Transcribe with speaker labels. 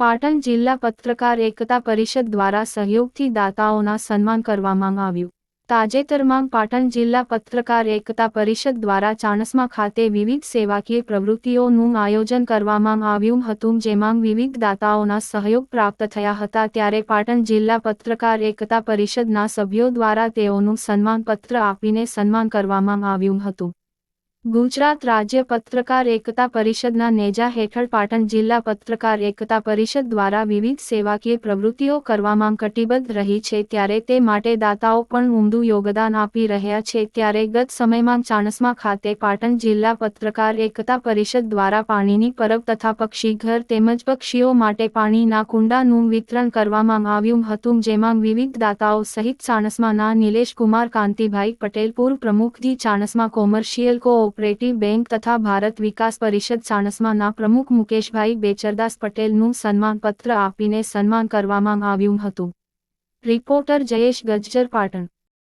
Speaker 1: પાટણ જિલ્લા પત્રકાર એકતા પરિષદ દ્વારા સહયોગથી દાતાઓના સન્માન કરવામાં આવ્યું. તાજેતરમાં પાટણ જિલ્લા પત્રકાર એકતા પરિષદ દ્વારા ચાણસમા ખાતે વિવિધ સેવાકીય પ્રવૃત્તિઓનું આયોજન કરવામાં આવ્યું હતું, જેમાં વિવિધ દાતાઓના સહયોગ પ્રાપ્ત થયા હતા. ત્યારે પાટણ જિલ્લા પત્રકાર એકતા પરિષદના સભ્યો દ્વારા તેઓનું સન્માનપત્ર આપીને સન્માન કરવામાં આવ્યું હતું. ગુજરાત રાજ્ય પત્રકાર એકતા પરિષદના નેજા હેઠળ પાટણ જિલ્લા પત્રકાર એકતા પરિષદ દ્વારા વિવિધ સેવાકીય પ્રવૃત્તિઓ કરવામાં કટિબદ્ધ રહી છે. ત્યારે તે માટે દાતાઓ પણ ઊંધું યોગદાન આપી રહ્યા છે. ત્યારે ગત સમયમાં ચાણસમા ખાતે પાટણ જિલ્લા પત્રકાર એકતા પરિષદ દ્વારા પાણીની પરબ તથા પક્ષીઘર તેમજ પક્ષીઓ માટે પાણીના કુંડાનું વિતરણ કરવામાં આવ્યું હતું, જેમાં વિવિધ દાતાઓ સહિત ચાણસમાના નિલેશ કુમાર કાંતિભાઈ પટેલ પૂર્વ પ્રમુખજી ચાણસમા કોમર્શિયલ કોઓપરેટિવ બેંક તથા ભારત વિકાસ પરિષદ ચાણસ્માના પ્રમુખ મુકેશભાઈ બેચરદાસ પટેલનું સન્માનપત્ર આપીને સન્માન કરવામાં આવ્યું હતું. રિપોર્ટર જયેશ ગજ્જર પાટણ